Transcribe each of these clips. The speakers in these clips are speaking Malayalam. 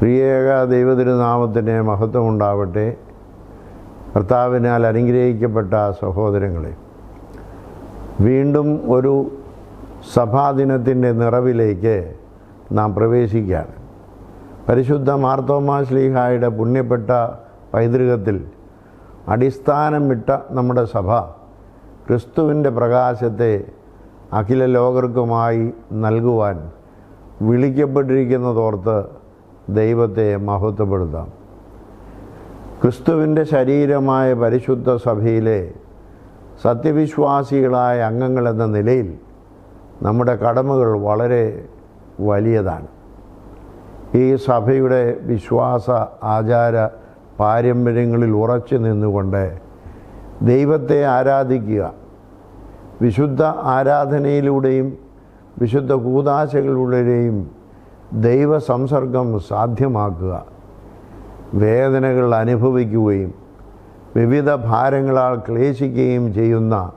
ത്രിയേക ദൈവതിരുനാമത്തിന്റെ മഹത്വം ഉണ്ടാവട്ടെ കർത്താവിനാൽ അനുഗ്രഹിക്കപ്പെട്ട സഹോദരങ്ങളെ വീണ്ടും ഒരു സഭാദിനത്തിന്റെ നിറവിലേക്ക് നാം പ്രവേശിക്കുകയാണ്. പരിശുദ്ധ മാർത്തോമാ ശ്ലീഹായുടെ പുണ്യപ്പെട്ട പൈതൃകത്തിൽ അടിസ്ഥാനം വിട്ട നമ്മുടെ സഭ ക്രിസ്തുവിന്റെ പ്രകാശത്തെ അഖില ലോകർക്കുമായി നൽകുവാൻ വിളിക്കപ്പെട്ടിരിക്കുന്നതോർത്ത് ദൈവത്തെ മഹത്വപ്പെടുത്താം. ക്രിസ്തുവിന്റെ ശരീരമായ പരിശുദ്ധ സഭയിലെ സത്യവിശ്വാസികളായ അംഗങ്ങളെന്ന നിലയിൽ നമ്മുടെ കടമകൾ വളരെ വലിയതാണ്. ഈ സഭയുടെ വിശ്വാസ ആചാര പാരമ്പര്യങ്ങളിൽ ഉറച്ചു നിന്നുകൊണ്ട് ദൈവത്തെ ആരാധിക്കുക വിശുദ്ധ ആരാധനയിലൂടെയും വിശുദ്ധ കൂതാശകളിലൂടെയും ദൈവ സംസർഗം സാധ്യമാക്കുക. വേദനകൾ അനുഭവിക്കുകയും വിവിധ ഭാരങ്ങളാൽ ക്ലേശിക്കുകയും ചെയ്യുന്ന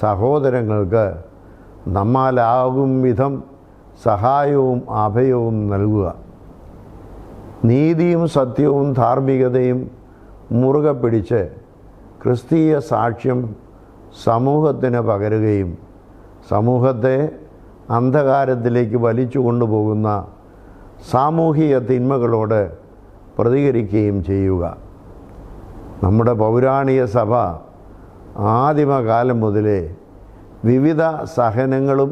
സഹോദരങ്ങൾക്ക് നമ്മാലാകും വിധം സഹായവും അഭയവും നൽകുക. നീതിയും സത്യവും ധാർമ്മികതയും മുറുകെ പിടിച്ച് ക്രിസ്തീയ സാക്ഷ്യം സമൂഹത്തിന് പകരുകയും സമൂഹത്തെ അന്ധകാരത്തിലേക്ക് വലിച്ചു കൊണ്ടുപോകുന്ന സാമൂഹിക തിന്മകളോട് പ്രതികരിക്കുകയും ചെയ്യുക. നമ്മുടെ പൗരാണിക സഭ ആദിമകാലം മുതലേ വിവിധ സഹനങ്ങളും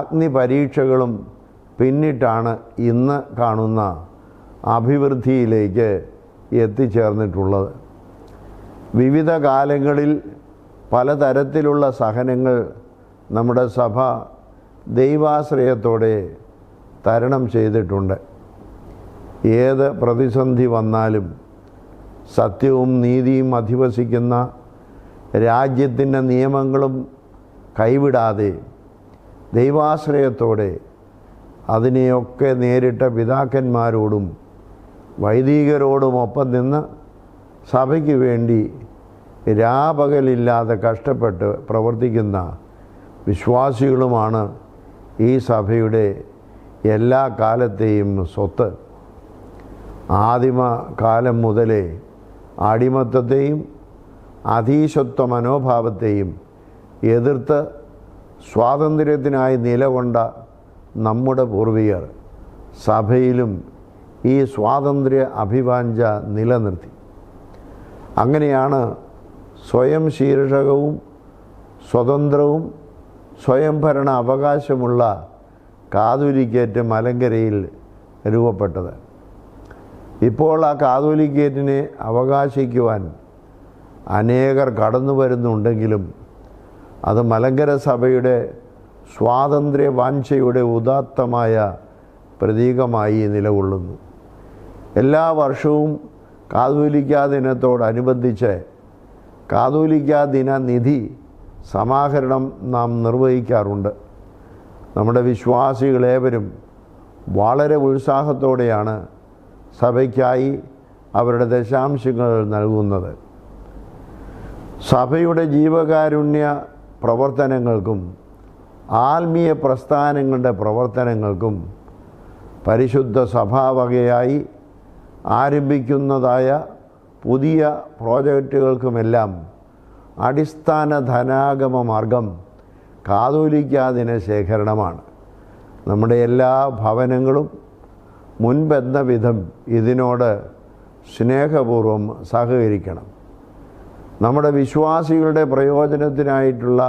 അഗ്നിപരീക്ഷകളും പിന്നിട്ടാണ് ഇന്ന് കാണുന്ന അഭിവൃദ്ധിയിലേക്ക് എത്തിച്ചേർന്നിട്ടുള്ളത് വിവിധ കാലങ്ങളിൽ പലതരത്തിലുള്ള സഹനങ്ങൾ നമ്മുടെ സഭ ദൈവാശ്രയത്തോടെ തരണം ചെയ്തിട്ടുണ്ട്. ഏത് പ്രതിസന്ധി വന്നാലും സത്യവും നീതിയും അധിവസിക്കുന്ന രാജ്യത്തിന്റെ നിയമങ്ങളും കൈവിടാതെ ദൈവാശ്രയത്തോടെ അതിനെയൊക്കെ നേരിട്ട പിതാക്കന്മാരോടും വൈദികരോടുമൊപ്പം നിന്ന് സഭയ്ക്ക് വേണ്ടി രാപകലില്ലാതെ കഷ്ടപ്പെട്ട് പ്രവർത്തിക്കുന്ന വിശ്വാസികളുമാണ് ഈ സഭയുടെ എല്ലാ കാലത്തെയും സ്വത്ത് ആദിമ കാലം മുതലേ അടിമത്തത്തെയും അധീശത്വ മനോഭാവത്തെയും എതിർത്ത് സ്വാതന്ത്ര്യത്തിനായി നിലകൊണ്ട നമ്മുടെ പൂർവികർ സഭയിലും ഈ സ്വാതന്ത്ര്യ അഭിവാഞ്ച നിലനിർത്തി. അങ്ങനെയാണ് സ്വയം ശീർഷകവും സ്വതന്ത്രവും സ്വയംഭരണ അവകാശമുള്ള കാതോലിക്കേറ്റ് മലങ്കരയിൽ രൂപപ്പെട്ടത്. ഇപ്പോൾ ആ കാതോലിക്കേറ്റിനെ അവകാശിക്കുവാൻ അനേകർ കടന്നു വരുന്നുണ്ടെങ്കിലും അത് മലങ്കര സഭയുടെ സ്വാതന്ത്ര്യ വാഞ്ചയുടെ ഉദാത്തമായ പ്രതീകമായി നിലകൊള്ളുന്നു. എല്ലാ വർഷവും കാതോലിക്ക ദിനത്തോടനുബന്ധിച്ച് കാതോലിക്ക ദിന നിധി സമാഹരണം നാം നിർവഹിക്കാറുണ്ട്. നമ്മുടെ വിശ്വാസികളേവരും വളരെ ഉത്സാഹത്തോടെയാണ് സഭയ്ക്കായി അവരുടെ ദശാംശങ്ങൾ നൽകുന്നത്. സഭയുടെ ജീവകാരുണ്യ പ്രവർത്തനങ്ങൾക്കും ആത്മീയ പ്രസ്ഥാനങ്ങളുടെ പ്രവർത്തനങ്ങൾക്കും പരിശുദ്ധ സഭാവകയായി ആരംഭിക്കുന്നതായ പുതിയ പ്രോജക്റ്റുകൾക്കുമെല്ലാം അടിസ്ഥാന ധനാഗമ മാർഗം കാതോലിക്കാദിന ശേഖരണമാണ് നമ്മുടെ എല്ലാ ഭവനങ്ങളും മുൻപെന്ന വിധം ഇതിനോട് സ്നേഹപൂർവം സഹകരിക്കണം. നമ്മുടെ വിശ്വാസികളുടെ പ്രയോജനത്തിനായിട്ടുള്ള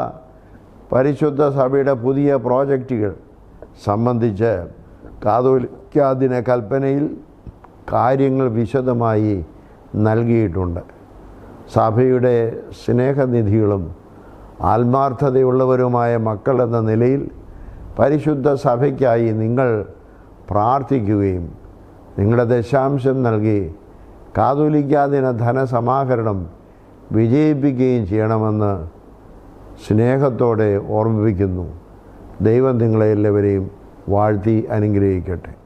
പരിശുദ്ധ സഭയുടെ പുതിയ പ്രോജക്റ്റുകൾ സംബന്ധിച്ച് കാതോലിക്കാദിന കൽപ്പനയിൽ കാര്യങ്ങൾ വിശദമായി നൽകിയിട്ടുണ്ട്. സഭയുടെ സ്നേഹനിധികളും ആത്മാർത്ഥതയുള്ളവരുമായ മക്കൾ എന്ന നിലയിൽ പരിശുദ്ധ സഭയ്ക്കായി നിങ്ങൾ പ്രാർത്ഥിക്കുകയും നിങ്ങളുടെ ദശാംശം നൽകി കാതോലിക്കാദിന ധനസമാഹരണം വിജയിപ്പിക്കുകയും ചെയ്യണമെന്ന് സ്നേഹത്തോടെ ഓർമ്മിപ്പിക്കുന്നു. ദൈവം നിങ്ങളെ എല്ലാവരെയും വാഴ്ത്തി അനുഗ്രഹിക്കട്ടെ.